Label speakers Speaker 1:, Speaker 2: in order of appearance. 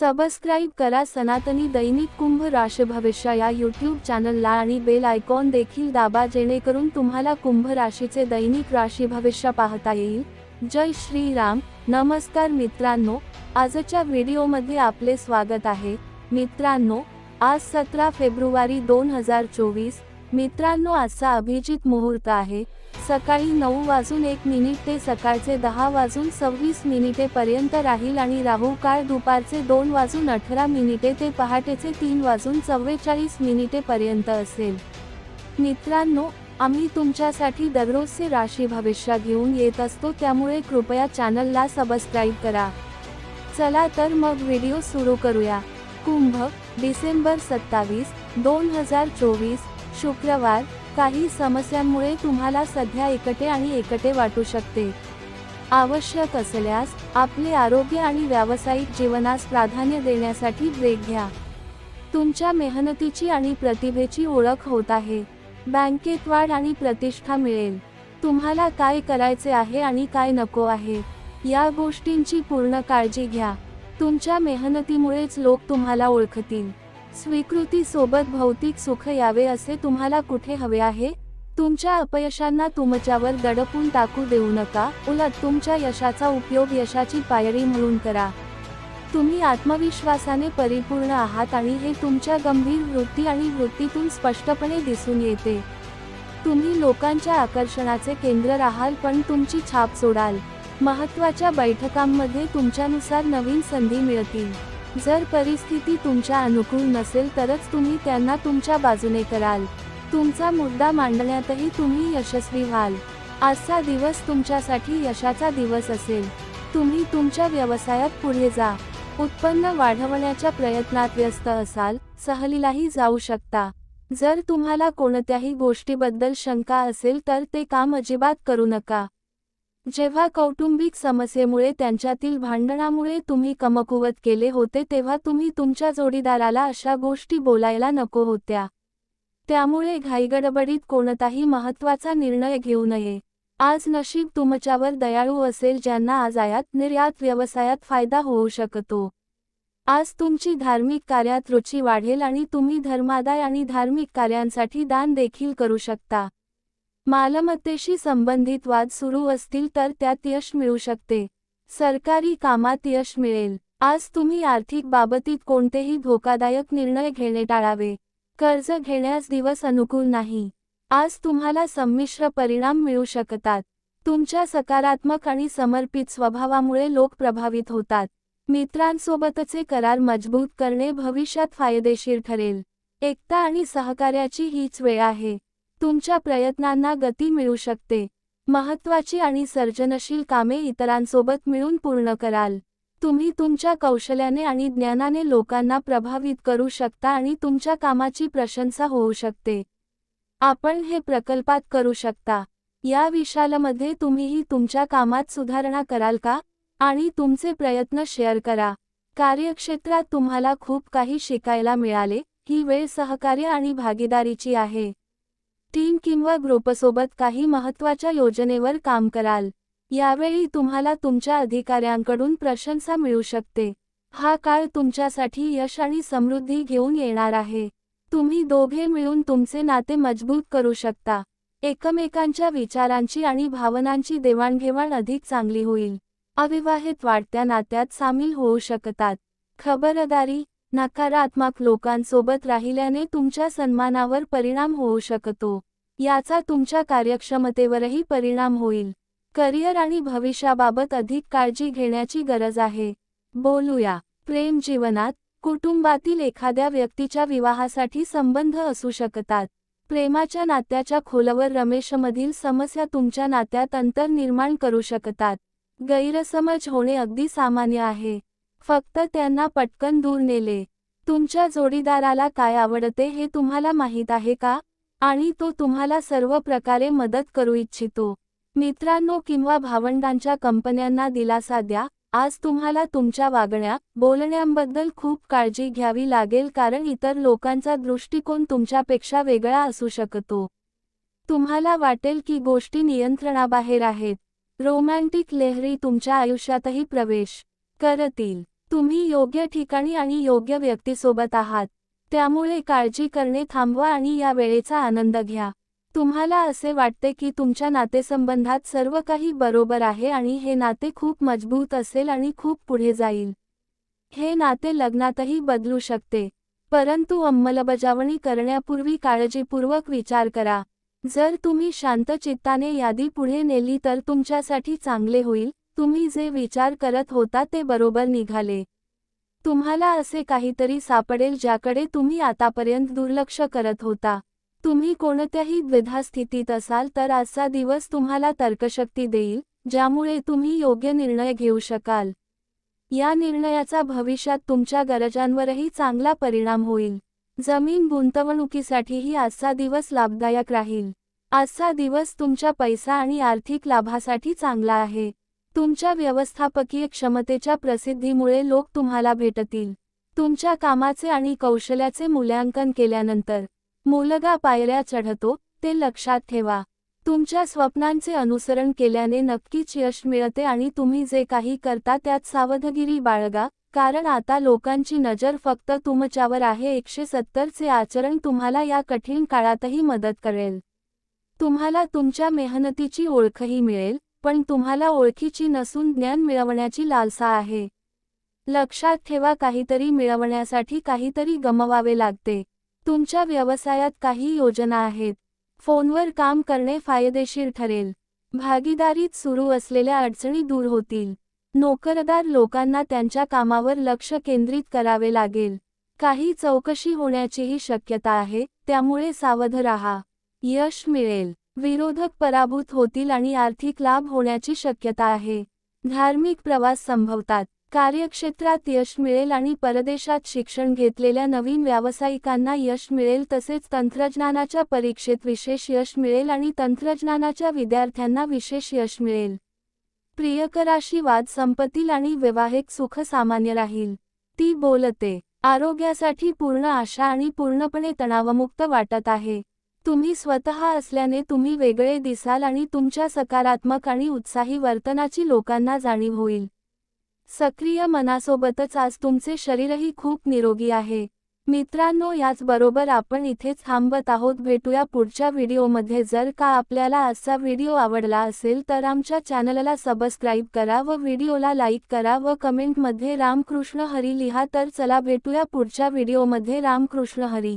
Speaker 1: Subscribe करा सनातनी दैनिक कुंभ राशी भविष्य या यूट्यूब चॅनलला आणि बेल आयकॉन देखील दाबा जेणेकरून तुम्हाला कुंभ राशीचे दैनिक राशी भविष्य पाहता येईल. जय श्रीराम. नमस्कार मित्रांनो आजच्या व्हिडिओमध्ये आपले स्वागत आहे. मित्रांनो आज सतरा फेब्रुवारी दोन हजार चोवीस मित्रांनो आजचा अभिजित मुहूर्त आहे. सकाळी नऊ वाजून एक मिनिट ते सकाळचे दहा वाजून सव्वीस मिनिटे पर्यंत राहील आणि राहू काळ दुपारचे दोन वाजून अठरा मिनिटे ते पहाटेचे तीन वाजून चव्वेचाळीस मिनिटे पर्यंत असेल. मित्रांनो आम्ही तुमच्यासाठी दररोजचे राशी भविष्य घेऊन येत असतो त्यामुळे कृपया चॅनलला सबस्क्राईब करा. चला तर मग व्हिडिओ सुरू करूया. कुंभ डिसेंबर सत्तावीस दोन हजार चोवीस शुक्रवार काही समस्यांमुळे तुम्हाला सध्या एकटे आणि एकटे वाटू शकते. आवश्यक असल्यास आपले आरोग्य आणि व्यावसायिक जीवनास प्राधान्य देण्यासाठी ब्रेक घ्या. तुमच्या मेहनतीची आणि प्रतिभेची ओळख होत आहे. बँकेत वाढ आणि प्रतिष्ठा मिळेल. तुम्हाला काय करायचे आहे आणि काय नको आहे या गोष्टींची पूर्ण काळजी घ्या. तुमच्या मेहनतीमुळेच लोक तुम्हाला ओळखतील. स्वीकृती सोबत भौतिक सुख यावे असे तुम्हाला कुठे हवे आहे? तुमच्या अपयशांना तुमच्यावर दडपून टाकू देऊ नका. उलट तुमच्या यशाचा उपयोग यशाची पायरी म्हणून करा. तुम्ही आत्मविश्वासाने परिपूर्ण आहात आणि हे तुमच्या गंभीर वृत्ती आणि वृत्तीतून स्पष्टपणे दिसून येते. तुम्ही लोकांच्या आकर्षणाचे केंद्र राहाल पण तुमची छाप सोडाल. महत्त्वाच्या बैठकांमध्ये तुमच्यानुसार नवीन संधी मिळतील. जर परिस्थिती तुमच्या अनुकूल नसेल तरच तुम्ही त्यांना तुमच्या बाजूने कराल. तुमचा मुद्दा मांडण्यातही तुम्ही यशस्वी व्हाल. आजचा दिवस तुमच्यासाठी यशाचा दिवस असेल. तुम्ही तुमच्या व्यवसायात पुढे जा. उत्पन्न वाढवण्याच्या प्रयत्नात व्यस्त असाल सहलीलाही जाऊ शकता. जर तुम्हाला कोणत्याही गोष्टीबद्दल शंका असेल तर ते काम अजिबात करू नका. जेव्हा कौटुंबिक समस्येमुळे त्यांच्यातील भांडणामुळे तुम्ही कमकुवत केले होते तेव्हा तुम्ही तुमच्या जोडीदाराला अशा गोष्टी बोलायला नको होत्या. त्यामुळे घाईगडबडीत कोणताही महत्त्वाचा निर्णय घेऊ नये. आज नशीब तुमच्यावर दयाळू असेल ज्यांना आज आयात निर्यात व्यवसायात फायदा होऊ शकतो. आज तुमची धार्मिक कार्यात रुची वाढेल आणि तुम्ही धर्मादाय आणि धार्मिक कार्यांसाठी दान देखील करू शकता. मालमत्तेशी संबंधित वाद सुरू असतील तर त्यात यश मिळू शकते. सरकारी कामात यश मिळेल. आज तुम्ही आर्थिक बाबतीत कोणतेही धोकादायक निर्णय घेणे टाळावे. कर्ज घेण्यास दिवस अनुकूल नाही. आज तुम्हाला संमिश्र परिणाम मिळू शकतात. तुमच्या सकारात्मक आणि समर्पित स्वभावामुळे लोक प्रभावित होतात. मित्रांसोबतचे करार मजबूत करणे भविष्यात फायदेशीर ठरेल. एकता आणि सहकार्याची हीच वेळ आहे. तुमच्या प्रयत्नांना गती मिळू शकते. महत्वाची आणि सर्जनशील कामे इतरांसोबत मिळून पूर्ण कराल. तुम्ही तुमच्या कौशल्याने आणि ज्ञानाने लोकांना प्रभावित करू शकता आणि तुमच्या कामाची प्रशंसा होऊ शकते. आपण हे प्रकल्पात करू शकता. या विशालमध्ये तुम्हीही तुमच्या कामात सुधारणा कराल का? आणि तुमचे प्रयत्न शेअर करा. कार्यक्षेत्रात तुम्हाला खूप काही शिकायला मिळाले. ही वेळ सहकार्य आणि भागीदारीची आहे. टीम किंवा ग्रुपसोबत काही महत्त्वाच्या योजनेवर काम कराल. यावेळी तुम्हाला तुमच्या अधिकाऱ्यांकडून प्रशंसा मिळू शकते. हा काळ तुमच्यासाठी यश आणि समृद्धी घेऊन येणार आहे. तुम्ही दोघे मिळून तुमचे नाते मजबूत करू शकता. एकमेकांच्या विचारांची आणि भावनांची देवाणघेवाण अधिक चांगली होईल. अविवाहित वाढत्या नात्यात सामील होऊ शकतात. खबरदारी नकारात्मक लोकांसोबत राहिल्याने तुमच्या सन्मानावर परिणाम होऊ शकतो. याचा तुमच्या कार्यक्षमतेवरही परिणाम होईल. करिअर आणि भविष्याबाबत अधिक काळजी घेण्याची गरज आहे. बोलूया. प्रेम जीवनात कुटुंबातील एखाद्या व्यक्तीच्या विवाहासाठी संबंध असू शकतात. प्रेमाच्या नात्याच्या खोलवर रमेशमधील समस्या तुमच्या नात्यात अंतर निर्माण करू शकतात. गैरसमज होणे अगदी सामान्य आहे. फक्त त्यांना पटकन दूर नेले. तुमच्या जोडीदाराला काय आवडते हे तुम्हाला माहीत आहे का? आणि तो तुम्हाला सर्व प्रकारे मदत करू इच्छितो. मित्रांनो किंवा भावंडांच्या कंपन्यांना दिलासा द्या. आज तुम्हाला तुमच्या वागण्या बोलण्यांबद्दल खूप काळजी घ्यावी लागेल कारण इतर लोकांचा दृष्टिकोन तुमच्यापेक्षा वेगळा असू शकतो. तुम्हाला वाटेल की गोष्टी नियंत्रणाबाहेर आहेत. रोमॅन्टिक लेहरी तुमच्या आयुष्यातही प्रवेश करतील. तुम्ही योग्य ठिकाणी आणि योग्य व्यक्तीसोबत आहात. त्यामुळे काळजी करणे थांबवा आणि या वेळेचा आनंद घ्या. तुम्हाला असे वाटते की तुमच्या नातेसंबंधात सर्व काही बरोबर आहे आणि हे नाते खूप मजबूत असेल आणि खूप पुढे जाईल. हे नाते लग्नातही बदलू शकते. परंतु अंमलबजावणी करण्यापूर्वी काळजीपूर्वक विचार करा. जर तुम्ही शांत चित्ताने यादी पुढे नेली तर तुमच्यासाठी चांगले होईल. तुम्ही जे विचार करत होता ते बरोबर निघाले. तुम्हाला असे काहीतरी सापडेल ज्याकडे तुम्ही आतापर्यंत दुर्लक्ष करत होता. तुम्ही कोणत्याही द्विधा स्थितीत असाल तर आजचा दिवस तुम्हाला तर्कशक्ती देईल ज्यामुळे तुम्ही योग्य निर्णय घेऊ शकाल. या निर्णयाचा भविष्यात तुमच्या गरजांवरही चांगला परिणाम होईल. जमीन गुंतवणुकीसाठीही आजचा दिवस लाभदायक राहील. आजचा दिवस तुमच्या पैसा आणि आर्थिक लाभासाठी चांगला आहे. तुमच्या व्यवस्थापकीय क्षमतेच्या प्रसिद्धीमुळे लोक तुम्हाला भेटतील. तुमच्या कामाचे आणि कौशल्याचे मूल्यांकन केल्यानंतर मुलगा पायऱ्या चढतो ते लक्षात ठेवा. तुमच्या स्वप्नांचे अनुसरण केल्याने नक्कीच यश मिळते आणि तुम्ही जे काही करता त्यात सावधगिरी बाळगा कारण आता लोकांची नजर फक्त तुमच्यावर आहे. एकशे सत्तरचे आचरण तुम्हाला या कठीण काळातही मदत करेल. तुम्हाला तुमच्या मेहनतीची ओळखही मिळेल. पण तुम्हाला ओळखीची नसून ज्ञान मिळवण्याची लालसा आहे. लक्षात ठेवा काहीतरी मिळवण्यासाठी काहीतरी गमवावे लागते. तुमच्या व्यवसायात काही योजना आहेत. फोनवर काम करणे फायदेशीर ठरेल. भागीदारीत सुरू असलेल्या अडचणी दूर होतील. नोकरदार लोकांना त्यांच्या कामावर लक्ष केंद्रित करावे लागेल. काही चौकशी होण्याचीही शक्यता आहे त्यामुळे सावध राहा. यश मिळेल. विरोधक पराभूत होतील आणि आर्थिक लाभ होण्याची शक्यता आहे. धार्मिक प्रवास संभवतात. कार्यक्षेत्रात यश मिळेल आणि परदेशात शिक्षण घेतलेल्या नवीन व्यावसायिकांना यश मिळेल तसेच तंत्रज्ञानाच्या परीक्षेत विशेष यश मिळेल आणि तंत्रज्ञानाच्या विद्यार्थ्यांना विशेष यश मिळेल. प्रियकराशी वाद संपतील आणि वैवाहिक सुख सामान्य राहील. ती बोलते. आरोग्यासाठी पूर्ण आशा आणि पूर्णपणे तणावमुक्त वाटत आहे. तुम्ही स्वतः असल्याने तुम्ही वेगळे दिसाल आणि तुमच्या सकारात्मक आणि उत्साही वर्तनाची लोकांना जाणीव होईल. सक्रिय मनासोबतच आज तुमचे शरीरही खूप निरोगी आहे. मित्रांनो याचबरोबर आपण इथेच थांबत आहोत. भेटूया पुढच्या व्हिडिओमध्ये. जर का आपल्याला आजचा व्हिडिओ आवडला असेल तर आमच्या चॅनलला सबस्क्राईब करा व व्हिडिओला लाईक करा व कमेंटमध्ये रामकृष्ण हरी लिहा. तर चला भेटूया पुढच्या व्हिडिओमध्ये. रामकृष्ण हरी.